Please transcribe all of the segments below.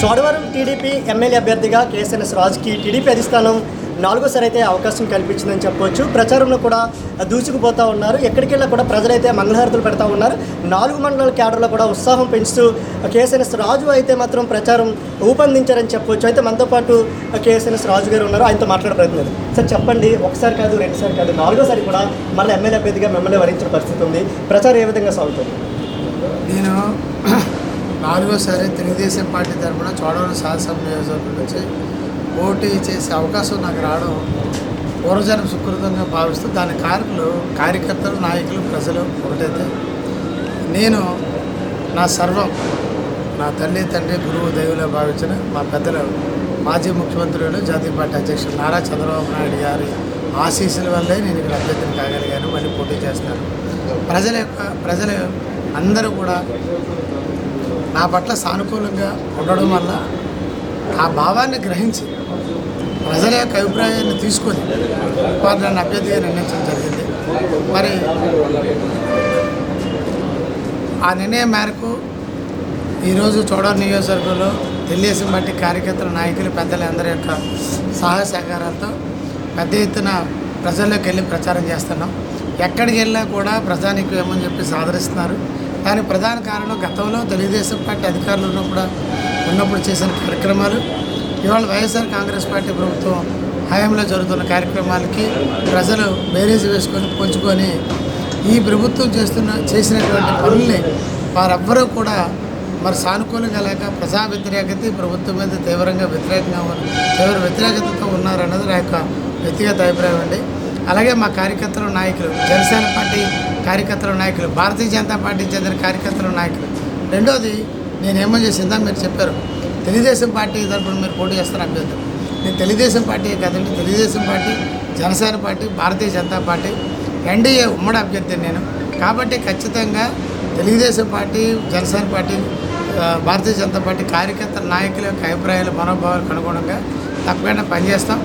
Chodavaram TDP MLA అభ్యర్థిగా KSNS రాజుకి TDP అధిష్టానం నాలుగోసారి అయితే అవకాశం కల్పించిందని చెప్పొచ్చు. ప్రచారంలో కూడా దూసుకుపోతూ ఉన్నారు. ఎక్కడికెళ్ళా కూడా ప్రజలైతే మంగళహారతులు పెడతా ఉన్నారు. నాలుగు మండలాల క్యాడర్లో కూడా ఉత్సాహం పెంచుతూ కేఎస్ఎన్ఎస్ రాజు అయితే మాత్రం ప్రచారం ఊపందించారని చెప్పొచ్చు. అయితే మనతో పాటు కేఎస్ఎన్ఎస్ రాజు గారు ఉన్నారు. ఆయనతో మాట్లాడే ప్రయత్నం లేదు సార్ చెప్పండి. ఒకసారి కాదు రెండుసారి కాదు నాలుగోసారి కూడా మళ్ళీ ఎమ్మెల్యే అభ్యర్థిగా మిమ్మల్ని వరించిన పరిస్థితి ఉంది. ప్రచారం ఏ విధంగా సాగుతుంది? నేను నాలుగోసారి తెలుగుదేశం పార్టీ తరఫున చోడవరం శాసనసభ నియోజకవర్గం నుంచి పోటీ చేసే అవకాశం నాకు రావడం పూర్వజనం సుకృతంగా భావిస్తూ దాని కారకులు కార్యకర్తలు నాయకులు ప్రజలు ఒకటైతే నేను నా సర్వం నా తల్లి తండ్రి గురువు దైవులో భావించిన మా పెద్దలు మాజీ ముఖ్యమంత్రులు జాతీయ పార్టీ అధ్యక్షులు నారా చంద్రబాబు నాయుడు గారి ఆశీస్సుల వల్లే నేను ఇక్కడ అభ్యర్థిని కాగలిగాను మళ్ళీ పోటీ చేస్తాను. ప్రజల యొక్క ప్రజలు అందరూ కూడా నా పట్ల సానుకూలంగా ఉండడం వల్ల ఆ భావాన్ని గ్రహించి ప్రజల యొక్క అభిప్రాయాన్ని తీసుకొని వారు నన్ను అభ్యర్థిగా నిర్ణయించడం జరిగింది. మరి ఆ నిర్ణయం మేరకు ఈరోజు చోడవరం నియోజకవర్గంలో తెలుగుదేశం పార్టీ కార్యకర్తల నాయకులు పెద్దల అందరి యొక్క సహాయ సహకారాలతో పెద్ద ఎత్తున ప్రజల్లోకి వెళ్ళి ప్రచారం చేస్తున్నాం. ఎక్కడికి వెళ్ళినా కూడా ప్రజానికి ఏమని చెప్పి సాధరిస్తున్నారు దానికి ప్రధాన కారణం గతంలో తెలుగుదేశం పార్టీ అధికారులు ఉన్నప్పుడు ఉన్నప్పుడు చేసిన కార్యక్రమాలు. ఇవాళ వైఎస్ఆర్ కాంగ్రెస్ పార్టీ ప్రభుత్వం హయాంలో జరుగుతున్న కార్యక్రమాలకి ప్రజలు బేరేజ్ వేసుకొని పుంజుకొని ఈ ప్రభుత్వం చేస్తున్న చేసినటువంటి పనుల్ని వారెవ్వరూ కూడా మరి సానుకూలంగా లేక ప్రజా వ్యతిరేకత ప్రభుత్వం మీద తీవ్రంగా వ్యతిరేకంగా తీవ్ర వ్యతిరేకతతో ఉన్నారన్నది నా యొక్క వ్యక్తిగత అభిప్రాయం అండి. అలాగే మా కార్యకర్తలు నాయకులు జనసేన పార్టీ కార్యకర్తల నాయకులు భారతీయ జనతా పార్టీకి చెందిన కార్యకర్తల నాయకులు. రెండోది నేనేమో చేసిందా మీరు చెప్పారు తెలుగుదేశం పార్టీ తరఫున మీరు పోటీ చేస్తారు అభ్యర్థులు. నేను తెలుగుదేశం పార్టీ కదండి Telugu Desam party Janasena party Bharatiya Janata party NDA ఉమ్మడి అభ్యర్థి నేను. కాబట్టి ఖచ్చితంగా Telugu Desam party Janasena party Bharatiya Janata party కార్యకర్తల నాయకుల యొక్క అభిప్రాయాలు మనోభావాలకు అనుగుణంగా తప్పకుండా పనిచేస్తాం.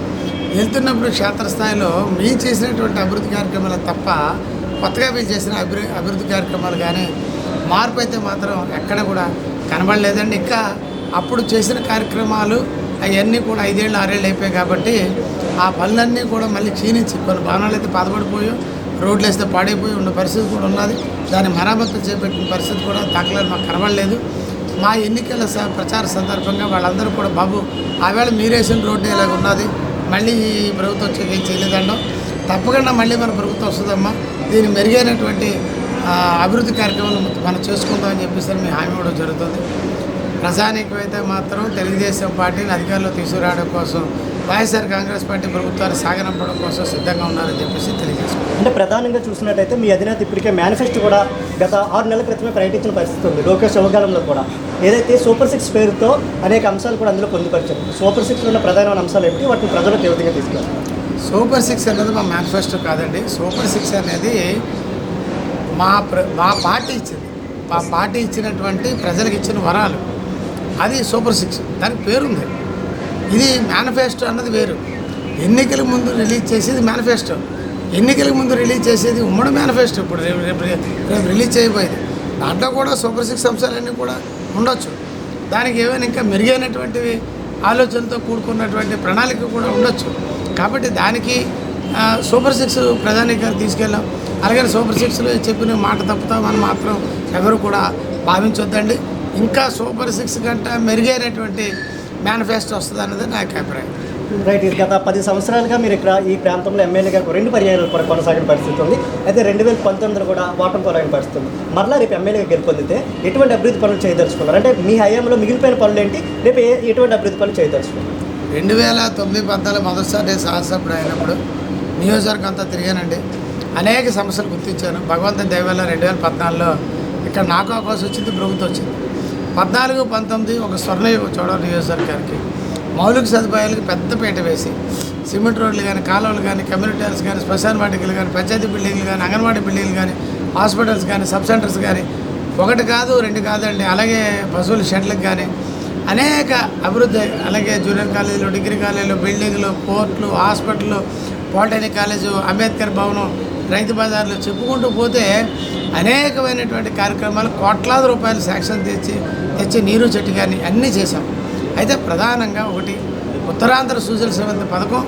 వెళ్తున్నప్పుడు క్షేత్రస్థాయిలో మేము చేసినటువంటి అభివృద్ధి కార్యక్రమాలు తప్ప కొత్తగా మేము చేసిన అభివృ అభివృద్ధి కార్యక్రమాలు కానీ మార్పు అయితే మాత్రం ఎక్కడ కూడా కనబడలేదండి. ఇంకా అప్పుడు చేసిన కార్యక్రమాలు అవన్నీ కూడా ఐదేళ్ళు ఆరేళ్ళు అయిపోయాయి కాబట్టి ఆ పనులన్నీ కూడా మళ్ళీ క్షీణించి కొన్ని భవనాలు అయితే పదపడిపోయి రోడ్లు వేస్తే పాడైపోయి ఉన్న పరిస్థితి కూడా ఉన్నది. దాని మరమ్మతు చేపట్టిన పరిస్థితి కూడా దాఖలాలు మాకు కనబడలేదు. మా ఎన్నికల స- ప్రచార సందర్భంగా వాళ్ళందరూ కూడా బాబు ఆవేళ మీరేసిన రోడ్డు ఇలాగ ఉన్నది మళ్ళీ ఈ ప్రభుత్వం చేయలేదండం తప్పకుండా మళ్ళీ మన ప్రభుత్వం వస్తుందమ్మా. దీన్ని మెరుగైనటువంటి అభివృద్ధి కార్యక్రమాలు మనం చేసుకుందామని చెప్పేసి మీ హామీ కూడా జరుగుతుంది. ప్రజానికి అయితే మాత్రం తెలుగుదేశం పార్టీని అధికారంలో తీసుకురావడం కోసం వైఎస్ఆర్ కాంగ్రెస్ పార్టీ ప్రభుత్వాన్ని సాగనంపడం కోసం సిద్ధంగా ఉన్నారని చెప్పేసి తెలియజేసుకుంటాం అంటే ప్రధానంగా చూసినట్టయితే మీ అధినేత ఇప్పటికే మేనిఫెస్టో కూడా గత ఆరు నెలల క్రితమే ప్రకటించిన పరిస్థితి ఉంది. లోకేష్ శివకాలంలో కూడా. ఏదైతే సూపర్ సిక్స్ పేరుతో అనేక అంశాలు కూడా అందులో పొందుపరిచారు. సూపర్ సిక్స్లో ఉన్న ప్రధానమైన అంశాలు ఏమిటి? వాటిని ప్రజలకు ఏ విధంగా తీసుకెళ్తారు సూపర్ సిక్స్ అనేది మా మేనిఫెస్టో కాదండి. సూపర్ సిక్స్ అనేది మా ప్ర మా పార్టీ ఇచ్చింది. మా పార్టీ ఇచ్చినటువంటి ప్రజలకు ఇచ్చిన వరాలు. అది సూపర్ సిక్స్. దానికి పేరుంది. ఇది మేనిఫెస్టో అన్నది వేరు. ఎన్నికల ముందు రిలీజ్ చేసేది మేనిఫెస్టో ఎన్నికల ముందు రిలీజ్ చేసేది ఉమ్మడి మేనిఫెస్టో ఇప్పుడు రేపు రేపు రిలీజ్ చేయబోయేది. దాంట్లో కూడా సూపర్ సిక్స్ అంశాలన్నీ కూడా ఉండొచ్చు. దానికి ఏమైనా ఇంకా మెరుగైనటువంటివి ఆలోచనతో కూడుకున్నటువంటి ప్రణాళిక కూడా ఉండొచ్చు. కాబట్టి దానికి సూపర్ సిక్స్ ప్రధానిగా తీసుకెళ్ళాం. అలాగే సూపర్ సిక్స్లో చెప్పిన మాట తప్పుతామని మాత్రం ఎవరు కూడా భావించొద్దండి. ఇంకా సూపర్ సిక్స్ కంటే మెరుగైనటువంటి మేనిఫెస్టో వస్తుంది అన్నది నా యొక్క అభిప్రాయం. రైట్ ఇది గత పది సంవత్సరాలుగా మీరు ఇక్కడ ఈ ప్రాంతంలో ఎమ్మెల్యేగా రెండు పర్యాయాలు కూడా కొనసాగిన పరిస్థితి ఉంది. అయితే రెండు వేల పంతొమ్మిదిలో కూడా వాటం పోరాగిన పరిస్థితి ఉంది. మరలా రేపు ఎమ్మెల్యేగా గెలుపొందితే ఎటువంటి అభివృద్ధి పనులు చేయదలుచుకున్నారు? అంటే మీ హయాంలో మిగిలిపోయిన పనులు ఏంటి? రేపు ఎటువంటి అభివృద్ధి పనులు చేయదలుచుకున్నారు? రెండు వేల తొమ్మిది పద్నాలుగు మొదటిసారి నేను శాసనసభ్యుడు అయినప్పుడు నియోజకవర్గం అంతా తిరిగానండి. అనేక సమస్యలు గుర్తించాను. భగవంతుని దయవల్ల రెండు వేల పద్నాలుగులో ఇక్కడ నాకు అవకాశం వచ్చింది ప్రభుత్వం వచ్చింది. పద్నాలుగు పంతొమ్మిది ఒక స్వర్ణయుగ చూడవరం నియోజకవర్గానికి మౌలిక సదుపాయాలకు పెద్ద పీట వేసి సిమెంట్ రోడ్లు కానీ కాలువలు కానీ కమ్యూనిటీ హాల్స్ కానీ శ్మశాన వాటికలు కానీ పంచాయతీ బిల్డింగ్లు కానీ అంగన్వాడీ బిల్డింగ్లు కానీ హాస్పిటల్స్ కానీ సబ్ సెంటర్స్ కానీ ఒకటి కాదు రెండు కాదండి. అలాగే పశువుల షెడ్లకు కానీ అనేక అభివృద్ధి అలాగే జూనియర్ కాలేజీలు డిగ్రీ కాలేజీలు బిల్డింగ్లు పోర్ట్లు హాస్పిటల్ పాలిటెక్నిక్ కాలేజు అంబేద్కర్ భవనం రైతు బజార్లు చెప్పుకుంటూ పోతే అనేకమైనటువంటి కార్యక్రమాలు కోట్లాది రూపాయలు శాంక్షన్ తెచ్చి తెచ్చి నీరు చెట్టు కానీ అన్నీ చేశాం. అయితే ప్రధానంగా ఒకటి ఉత్తరాంధ్ర సూచన సమితి పథకం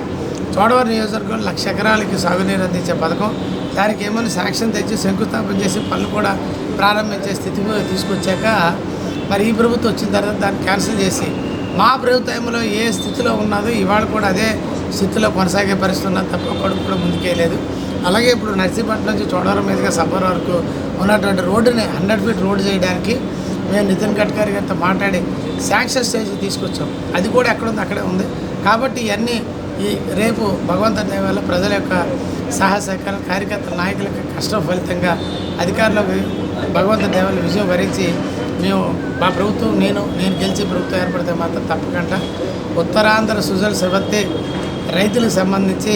చోడవరం నియోజకవర్గం లక్ష ఎకరాలకి సాగునీరు అందించే పథకం దానికి ఏమైనా శాంక్షన్ తెచ్చి శంకుస్థాపన చేసి పనులు కూడా ప్రారంభించే స్థితిలో తీసుకొచ్చాక మరి ఈ ప్రభుత్వం వచ్చిన తర్వాత దాన్ని క్యాన్సిల్ చేసి మా ప్రభుత్వంలో ఏ స్థితిలో ఉన్నదో ఇవాళ కూడా అదే స్థితిలో కొనసాగే పరిస్థితి ఉన్నది తప్ప కొడుకు కూడా ముందుకేయలేదు అలాగే ఇప్పుడు నర్సీపట్నం నుంచి చోడవరం మీదుగా సబ్బర్ వరకు ఉన్నటువంటి రోడ్డుని హండ్రెడ్ ఫీట్ రోడ్డు చేయడానికి మేము నితిన్ గడ్కరీ గారితో మాట్లాడి శాంక్షన్ స్టేజ్ తీసుకొచ్చాం. అది కూడా ఎక్కడుంది అక్కడే ఉంది. కాబట్టి ఇవన్నీ ఈ రేపు భగవంతుని దయ వల్ల ప్రజల యొక్క సాహసహకారం కార్యకర్తల నాయకుల యొక్క కష్టం ఫలితంగా అధికారులకు భగవంతుని దయ వల్ల విజయం వరించి మేము మా ప్రభుత్వం నేను నేను గెలిచి ప్రభుత్వం ఏర్పడితే మాత్రం తప్పకుండా ఉత్తరాంధ్ర సుజల సవత్తి రైతులకు సంబంధించి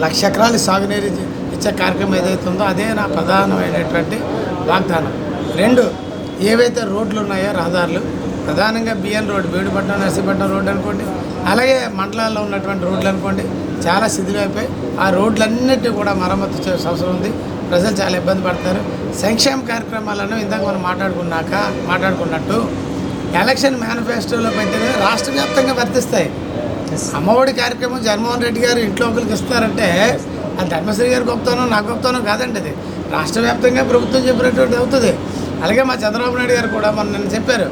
లక్ష ఎకరాలు సాగునీరు ఇచ్చే- కార్యక్రమం ఏదైతే ఉందో అదే నా ప్రధానమైనటువంటి వాగ్దానం. రెండు ఏవైతే రోడ్లు ఉన్నాయో రహదారులు ప్రధానంగా B N road Bedupatnam Narsipatnam road అనుకోండి అలాగే మండలాల్లో ఉన్నటువంటి రోడ్లు అనుకోండి చాలా శిథిలైపోయి ఆ రోడ్లన్నిటి కూడా మరమ్మతు చేసే అవసరం ఉంది. ప్రజలు చాలా ఇబ్బంది పడతారు. సంక్షేమ కార్యక్రమాలను ఇందాక మనం మాట్లాడుకున్నాక మాట్లాడుకున్నట్టు ఎలక్షన్ మేనిఫెస్టోలో పెట్టినవి రాష్ట్ర వ్యాప్తంగా వర్తిస్తాయి అమ్మఒడి కార్యక్రమం జగన్మోహన్ రెడ్డి గారు ఇంట్లో ఒకరికి ఇస్తారంటే అది ధర్మశ్రీ గారి గొప్పతనం నా గొప్పతనం కాదండి అది. రాష్ట్ర వ్యాప్తంగా ప్రభుత్వం చెప్పినటువంటి అవుతుంది. అలాగే మా చంద్రబాబు నాయుడు గారు కూడా మొన్న నేను చెప్పారు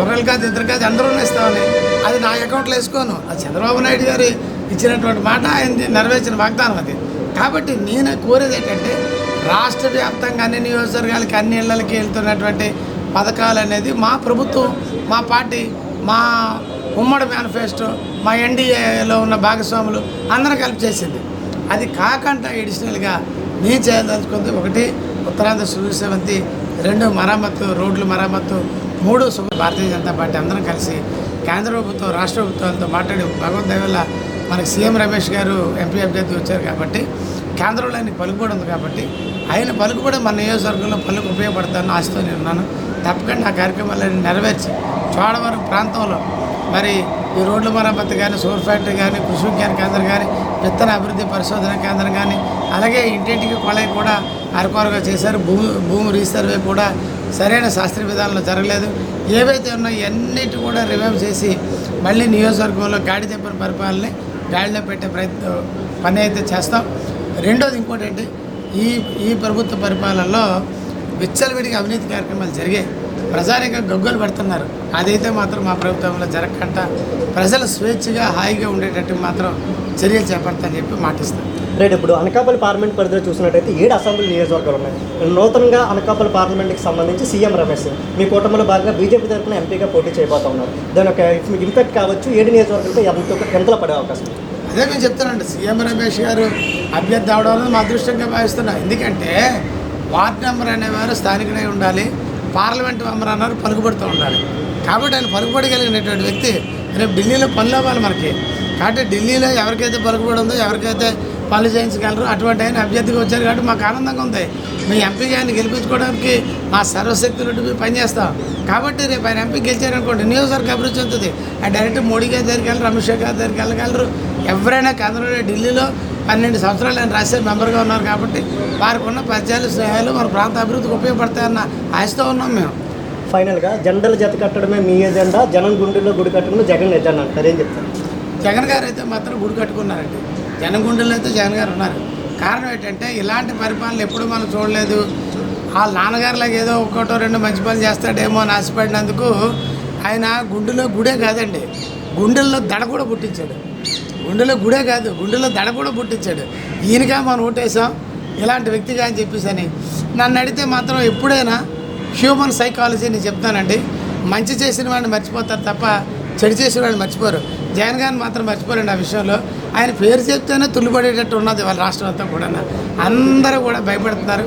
ఒకరికి కాదు ఇద్దరు కాదు అందరూ ఇస్తామని అది నా అకౌంట్లో వేసుకోను. అది చంద్రబాబు నాయుడు గారు ఇచ్చినటువంటి మాట ఆయన నెరవేర్చిన వాగ్దానం అది. కాబట్టి నేను కోరేది ఏంటంటే రాష్ట్ర వ్యాప్తంగా అన్ని నియోజకవర్గాలకి అన్ని ఇళ్ళకి వెళ్తున్నటువంటి పథకాలు అనేది మా ప్రభుత్వం మా పార్టీ మా ఉమ్మడి మేనిఫెస్టో మా ఎన్డీఏలో ఉన్న భాగస్వాములు అందరూ కలిపి చేసింది. అది కాకుండా ఎడిషనల్గా నేను చేయదలుచుకుంది ఒకటి ఉత్తరాంధ్ర సూర్యసేవంతి రెండు మరమ్మత్తు రోడ్లు మరమ్మత్తు మూడు భారతీయ జనతా పార్టీ అందరం కలిసి కేంద్ర ప్రభుత్వం రాష్ట్ర ప్రభుత్వాలతో మాట్లాడి భగవద్ వల్ల మనకి సీఎం రమేష్ గారు ఎంపీ అభ్యర్థి వచ్చారు కాబట్టి కేంద్రంలో ఆయన పలుకుబడి ఉంది కాబట్టి ఆయన పలుకుబడి మన నియోజకవర్గంలో పలుకు ఉపయోగపడతానని ఆశతో నేను ఉన్నాను. తప్పకుండా ఆ కార్యక్రమాలను నెరవేర్చి చోడవరం ప్రాంతంలో మరి ఈ రోడ్ల మరమ్మతు కానీ సోర్ ఫ్యాక్టరీ కానీ కృషి విజ్ఞాన కేంద్రం కానీ విత్తన అభివృద్ధి పరిశోధన కేంద్రం కానీ అలాగే ఇంటింటికి కొళాయి కూడా అరకొరగా చేశారు. భూమి భూమి రీసర్వే కూడా సరైన శాస్త్రీయ విధానంలో జరగలేదు. ఏవైతే ఉన్నాయో అన్నిటి కూడా రివైవ్ చేసి మళ్ళీ నియోజకవర్గంలో గాడి తెప్పని పరిపాలనని గాడిలో పెట్టే ప్రయత్నం పని అయితే చేస్తాం. రెండోది ఇంకోటి ఈ ఈ ప్రభుత్వ పరిపాలనలో విచ్చలవిడిగా అవినీతి కార్యక్రమాలు జరిగాయి. ప్రజానిక గొగ్గలు పెడుతున్నారు. అదైతే మాత్రం మా ప్రభుత్వంలో జరగకుండా ప్రజలు స్వేచ్ఛగా హాయిగా ఉండేటట్టు మాత్రం చర్యలు చేపడతానని చెప్పి మాటిస్తాను రైట్ ఇప్పుడు అనకాపల్లి పార్లమెంట్ పరిధిలో చూసినట్టయితే ఏడు అసెంబ్లీ నియోజకవర్గాలు ఉన్నాయి. నూతనంగా అనకాపల్లి పార్లమెంట్కి సంబంధించి సీఎం రమేష్ మీ కూటమిలో భాగంగా బీజేపీ తరఫున ఎంపీగా పోటీ చేయబోతా ఉన్నారు. దాని ఒక ఇంపాక్ట్ కావచ్చు. ఏడు నియోజకవర్గాలపై ఎంత ఎంతలో పడే అవకాశం? అదే నేను చెప్తానండి సీఎం రమేష్ గారు అభ్యర్థి అవడం అనేది మా అదృష్టంగా భావిస్తున్నా. ఎందుకంటే వార్డ్ మెంబర్ అనేవారు స్థానికుడై ఉండాలి పార్లమెంట్ మెంబర్ అన్నారు పలుకుబడుతూ ఉండాలి. కాబట్టి ఆయన పలుకుబడగలిగినటువంటి వ్యక్తి. రేపు ఢిల్లీలో పనులు అవ్వాలి మనకి. కాబట్టి ఢిల్లీలో ఎవరికైతే పలుకుబడి ఉందో ఎవరికైతే పనులు చేయించగలరు అటువంటి ఆయన అభ్యర్థిగా వచ్చారు కాబట్టి మాకు ఆనందంగా ఉంది. మీ ఎంపీ గారిని గెలిపించుకోవడానికి మా సర్వశక్తులు మేము పనిచేస్తాం. కాబట్టి రేపు ఆయన ఎంపీ గెలిచారనుకోండి నియోజకవర్గ అభివృద్ధి చెందుతుంది. ఆ డైరెక్ట్ మోడీ గారి దగ్గరికి వెళ్ళరు అమిత్ షా గారి దగ్గరికి వెళ్ళగలరు. ఎవరైనా కేంద్రంలో ఢిల్లీలో పన్నెండు సంవత్సరాలు ఆయన రాజ్యసభ మెంబర్గా ఉన్నారు కాబట్టి వారికి ఉన్న పద్యాలు స్నేహాలు మన ప్రాంత అభివృద్ధికి ఉపయోగపడతాయన్న ఆశతో ఉన్నాం మేము. ఫైనల్గా జెండలు జత కట్టడమే మీ ఎజెండా. జనం గుండెల్లో గుడి కట్టడమే జగన్ ఎజెండా అంటారు. ఏం చెప్తారు? జగన్ గారు అయితే మాత్రం గుడి కట్టుకున్నారండి. జనగుండెల్లో అయితే జగన్ గారు ఉన్నారు. కారణం ఏంటంటే ఇలాంటి పరిపాలన ఎప్పుడు మనం చూడలేదు. వాళ్ళ నాన్నగారులకు ఏదో ఒకటో రెండు మంచి పనులు చేస్తాడేమో అని ఆశపడినందుకు ఆయన గుండెలో గుడే కాదండి. గుండెల్లో దడ కూడా పుట్టించాడు. గుండెలో గుడే కాదు గుండెలో దడ కూడా పుట్టించాడు. ఈయనగా మనం ఓటేసాం ఇలాంటి వ్యక్తిగా అని చెప్పేసి నన్ను అడిగితే మాత్రం ఎప్పుడైనా హ్యూమన్ సైకాలజీ నేను చెప్తానండి. మంచి చేసిన వాడిని మర్చిపోతారు తప్ప చెడు చేసిన వాళ్ళు మర్చిపోరు. జగన్ గారిని మాత్రం మర్చిపోరండి ఆ విషయంలో. ఆయన పేరు చెప్తేనే తుల్లిపడేటట్టు ఉన్నది వాళ్ళ రాష్ట్రం అంతా కూడా అందరూ కూడా భయపడుతున్నారు.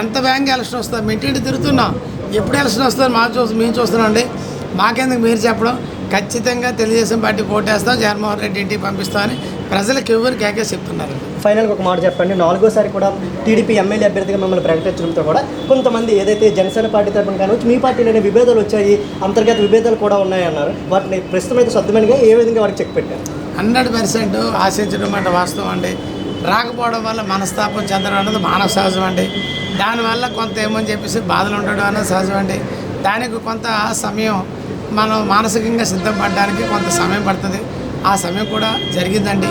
ఎంత బ్యాంక్ ఎలక్షన్ వస్తుందో మీ ఇంటింటి తిరుగుతున్నాం. ఎప్పుడు ఎలక్షన్ వస్తుందో మా చూ మేము చూస్తున్నాం అండి మాకెందుకు మీరు చెప్పడం? ఖచ్చితంగా తెలుగుదేశం పార్టీ పోటేస్తాం జగన్మోహన్ రెడ్డి ఇంటికి పంపిస్తామని ప్రజలకు ఎవరు కేకే చెప్తున్నారు? ఫైనల్గా ఒక మాట చెప్పండి. నాలుగోసారి కూడా టీడీపీ ఎమ్మెల్యే అభ్యర్థిగా మిమ్మల్ని ప్రకటించడంతో కూడా కొంతమంది ఏదైతే జనసేన పార్టీ తరపున కానీ మీ పార్టీలోనే విభేదాలు వచ్చాయి అంతర్గత విభేదాలు కూడా ఉన్నాయన్నారు వాటిని ప్రస్తుతం అయితే ఏ విధంగా వారికి చెక్ పెట్టారు? హండ్రెడ్ పర్సెంట్ ఆశించడం అంటే వాస్తవం అండి. రాకపోవడం వల్ల మనస్తాపం చెందడం అనేది మానవ సహజం అండి. దానివల్ల కొంత ఏమని చెప్పేసి బాధలు ఉండడం అనేది సహజం అండి. దానికి కొంత సమయం మనం మానసికంగా సిద్ధపడడానికి కొంత సమయం పడుతుంది. ఆ సమయం కూడా జరిగిందండి.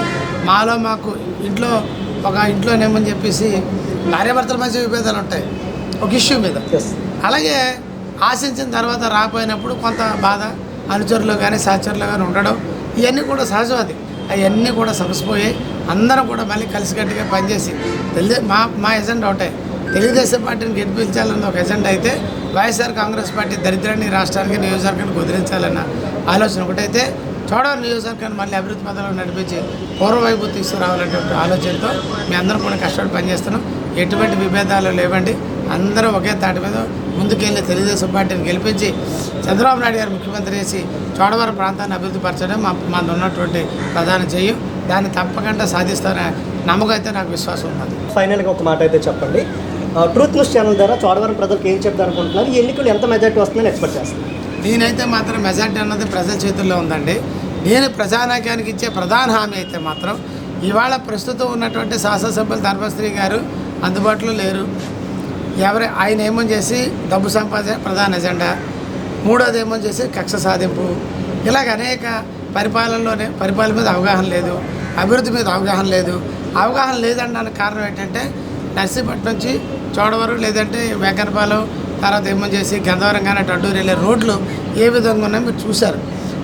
మాలో మాకు ఇంట్లో ఒక ఇంట్లోనేమని చెప్పేసి భార్యాభర్తల మధ్య విభేదాలు ఉంటాయి. ఒక ఇష్యూ మీద. అలాగే ఆశించిన తర్వాత రాపోయినప్పుడు కొంత బాధ అనుచరులు కానీ సహచరులు కానీ ఉండడం ఇవన్నీ కూడా సహజం అది. అవన్నీ కూడా సమసిపోయాయి అందరం కూడా మళ్ళీ కలిసికట్టుగా పనిచేసి తెలియ మా మా ఎజెండా ఒకటే. తెలుగుదేశం పార్టీని గెలిపించాలన్న ఒక ఎజెండా అయితే వైఎస్ఆర్ కాంగ్రెస్ పార్టీ దరిద్రాన్ని రాష్ట్రానికి నియోజకవర్గాన్ని కుదిరించాలన్న ఆలోచన ఒకటైతే చోడవరం నియోజకవర్గాన్ని మళ్ళీ అభివృద్ధి పథంలో నడిపించి పూర్వవైపు తీసుకురావాలనేటువంటి ఆలోచనతో మీ అందరం కూడా కష్టపడి పనిచేస్తున్నాం. ఎటువంటి విభేదాలు లేవండి. అందరూ ఒకే తాటి మీద ముందుకెళ్ళి తెలుగుదేశం పార్టీని గెలిపించి చంద్రబాబు నాయుడు గారు ముఖ్యమంత్రి చేసి చోడవరం ప్రాంతాన్ని అభివృద్ధి పరచడం మా మాది ఉన్నటువంటి ప్రధాన చెయ్యం దాన్ని తప్పకుండా సాధిస్తారనే నమ్మకం అయితే నాకు విశ్వాసం ఉన్నది. ఫైనల్గా ఒక మాట అయితే చెప్పండి. ట్రూత్ న్యూస్ ఛానల్ ద్వారా చోడవరం ప్రజలకు ఏం చెప్తారు అనుకుంటున్నారు ఎన్నికలు ఎంత మెజార్టీ వస్తుందని ఎక్స్పెక్ట్ చేస్తున్నారు? నేనైతే మాత్రం మెజార్టీ అన్నది ప్రజల చేతుల్లో ఉందండి. నేను ప్రజానాయకానికి ఇచ్చే ప్రధాన హామీ అయితే మాత్రం ఇవాళ ప్రస్తుతం ఉన్నటువంటి శాసనసభ్యులు ధర్మశ్రీ గారు అందుబాటులో లేరు. ఎవరి ఆయన ఏమో చేసి డబ్బు సంపాదన ప్రధాన ఎజెండా? మూడోది ఏమో చేసి కక్ష సాధింపు? ఇలాగ అనేక పరిపాలనలోనే పరిపాలన మీద అవగాహన లేదు అభివృద్ధి మీద అవగాహన లేదు. అవగాహన లేదనడానికి కారణం ఏంటంటే నర్సీపట్నం నుంచి చోడవరం లేదంటే వెంకనపాలెం తర్వాత ఏమో చేసి గంధవరం కానీ అటు అడ్డూరు వెళ్ళే రోడ్లు ఏ విధంగా ఉన్నాయో మీరు చూశారు.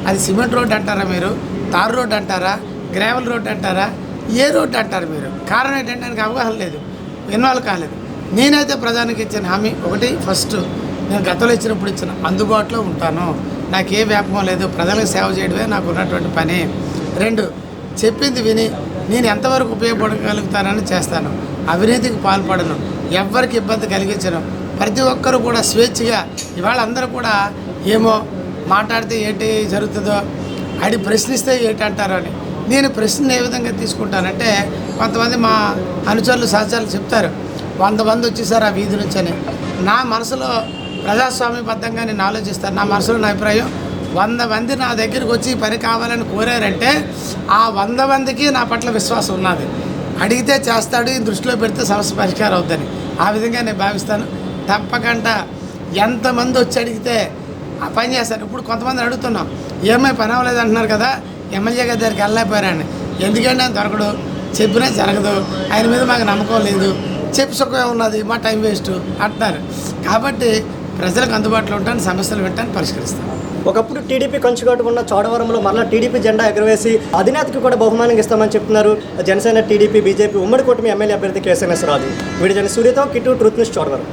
అది సిమెంట్ రోడ్ అంటారా మీరు? తారు రోడ్ అంటారా? గ్రావెల్ రోడ్ అంటారా? ఏ రోడ్ అంటారు మీరు? కారణం ఏంటంటే నాకు అవగాహన లేదు. ఇన్వాల్వ్ కాలేదు. నేనైతే ప్రధానికి ఇచ్చిన హామీ ఒకటి ఫస్ట్ నేను గతంలో ఇచ్చినప్పుడు ఇచ్చిన అందుబాటులో ఉంటాను. నాకు ఏ వ్యాపకం లేదు. ప్రజలకు సేవ చేయడమే నాకు ఉన్నటువంటి పని. రెండు చెప్పింది విని నేను ఎంతవరకు ఉపయోగపడగలుగుతానని చేస్తాను. అవినీతికి పాల్పడను. ఎవ్వరికి ఇబ్బంది కలిగించను. ప్రతి ఒక్కరు కూడా స్వేచ్ఛగా ఇవాళ అందరూ కూడా ఏమో మాట్లాడితే ఏంటి జరుగుతుందో అడి ప్రశ్నిస్తే ఏంటి అంటారు అని. నేను ప్రశ్న ఏ విధంగా తీసుకుంటానంటే కొంతమంది మా అనుచరులు సహచరులు చెప్తారు వంద మంది వచ్చేసారు ఆ వీధి నుంచి అని. నా మనసులో ప్రజాస్వామ్యబద్ధంగా నేను ఆలోచిస్తాను. నా మనసులో నా అభిప్రాయం వంద మంది నా దగ్గరికి వచ్చి పని కావాలని కోరారంటే ఆ వంద మందికి నా పట్ల విశ్వాసం ఉన్నది. అడిగితే చేస్తాడు దృష్టిలో పెడితే సమస్య పరిష్కారం అవుతుంది ఆ విధంగా నేను భావిస్తాను. తప్పకుండా ఎంతమంది వచ్చి అడిగితే ఆ పని చేస్తారు ఇప్పుడు కొంతమంది అడుగుతున్నాం ఏమై పని అవ్వలేదు అంటున్నారు కదా ఎమ్మెల్యే గారి దగ్గరికి వెళ్ళలేకపోయారని. ఎందుకంటే ఆయన దొరకడు? చెప్పినా జరగదు. ఆయన మీద మాకు నమ్మకం లేదు. చెప్పి సుఖమే ఉన్నది మా టైం వేస్ట్ అంటున్నారు. కాబట్టి ప్రజలకు అందుబాటులో ఉంటాను సమస్యలు వింటాను పరిష్కరిస్తాను. ఒకప్పుడు టీడీపీ కంచుకట్టుకున్న చోడవరంలో మరలా టీడీపీ జెండా ఎగరవేసి అధినేతకి కూడా బహుమానం ఇస్తామని చెప్తున్నారు జనసేన టీడీపీ బీజేపీ ఉమ్మడి కూటమి ఎమ్మెల్యే అభ్యర్థి కేసీఎస్ రాజు. వీడి జన సూర్యతో కిట్టు ట్రూత్ న్యూస్ చోడవరం.